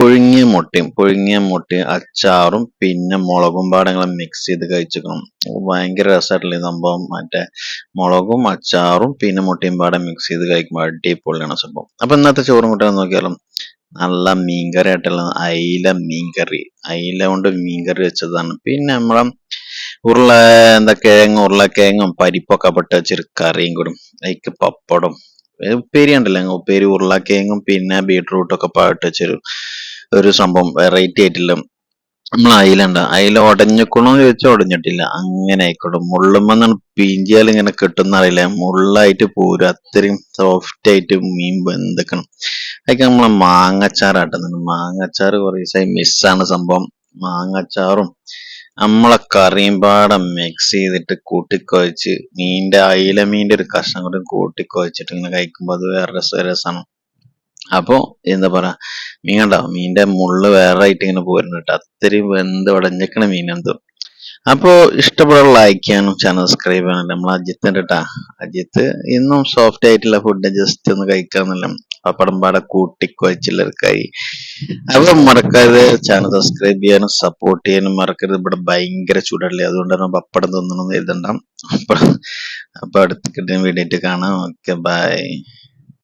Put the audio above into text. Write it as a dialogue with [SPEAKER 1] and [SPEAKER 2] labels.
[SPEAKER 1] പുഴുങ്ങിയ മുട്ടയും പുഴുങ്ങിയ മുട്ടയും അച്ചാറും പിന്നെ മുളകും പാടങ്ങളും മിക്സ് ചെയ്ത് കഴിച്ചിരിക്കണം. ഭയങ്കര രസമായിട്ടുള്ള ഈ സംഭവം. മറ്റേ മുളകും അച്ചാറും പിന്നെ മുട്ടയും പാടെ മിക്സ് ചെയ്ത് കഴിക്കുമ്പോൾ അടിപൊളിയാണ് സംഭവം. അപ്പൊ ഇന്നത്തെ ചോറും മുട്ടയെന്ന് നോക്കിയാലും നല്ല മീൻകറി ആയിട്ടുള്ള അയില മീൻകറി. അയില കൊണ്ട് മീൻകറി വെച്ചതാണ്. പിന്നെ നമ്മളെ ഉരുള എന്താ കിഴങ്ങ് ഉരുളക്കിഴങ്ങും പരിപ്പൊക്കെ പെട്ട് വെച്ചൊരു കറിയും കൂടും അതിക്ക് പപ്പടം ഉപ്പേരി ഉണ്ടല്ലോ ഉപ്പേരി ഉരുളക്കിഴങ്ങും പിന്നെ ബീട്രൂട്ടും ഒക്കെ പാട്ട് വെച്ചൊരു ഒരു സംഭവം വെറൈറ്റി ആയിട്ടുള്ള നമ്മൾ അയിലുണ്ട്. അയില ഉടഞ്ഞിക്കണോ ചോദിച്ചാൽ ഉടഞ്ഞിട്ടില്ല അങ്ങനെ ആയിക്കോട്ടെ. മുള്ളുമെന്നാണ് പീഞ്ചിയാൽ ഇങ്ങനെ കിട്ടുന്ന അറിയില്ല. മുള്ളായിട്ട് പോരും. അത്രയും സോഫ്റ്റ് ആയിട്ട് മീൻ ബന്ധിക്കണം അതൊക്കെ നമ്മളെ മാങ്ങച്ചാറാട്ടുന്നുണ്ട് മാങ്ങച്ചാർ കുറേ ദിവസമായി മിസ്സാണ് സംഭവം. മാങ്ങച്ചാറും നമ്മളെ കറിയും പാടെ മിക്സ് ചെയ്തിട്ട് കൂട്ടിക്കുഴച്ച് മീന്റെ അയില മീന്റെ ഒരു കഷ്ണം കൂടി കൂട്ടിക്കുഴച്ചിട്ട് ഇങ്ങനെ കഴിക്കുമ്പോൾ അത് വേറെ രസ രസമാണ് അപ്പോ എന്താ പറയാ മീൻ കണ്ടോ മീനിന്റെ മുള്ള് വേറെ ആയിട്ട് ഇങ്ങനെ പോരുന്നു കേട്ടോ. അത്രയും വെന്ത് ഉടഞ്ഞിക്കണ മീൻ എന്തോ അപ്പോ ഇഷ്ടപ്പെടുന്ന ലൈക്ക് ചെയ്യാനും ചാനൽ സബ്സ്ക്രൈബ് ചെയ്യാനും നമ്മൾ അജിത്തിന്റെ കേട്ടാ. അജിത്ത് ഇന്നും സോഫ്റ്റ് ആയിട്ടുള്ള ഫുഡ് ജസ്റ്റ് ഒന്ന് കഴിക്കാന്നല്ല. പപ്പടം പാടെ കൂട്ടിക്കുവച്ചുള്ളവർക്കായി അപ്പൊ മറക്കാതെ ചാനൽ സബ്സ്ക്രൈബ് ചെയ്യാനും സപ്പോർട്ട് ചെയ്യാനും മറക്കരുത്. ഇവിടെ ഭയങ്കര ചൂടല്ലേ. അതുകൊണ്ട് തന്നെ പപ്പടം തിന്നണമെന്ന് എഴുതണ്ട അപ്പൊ അടുത്ത് അടുത്ത വീഡിയോ കാണാം. Okay bye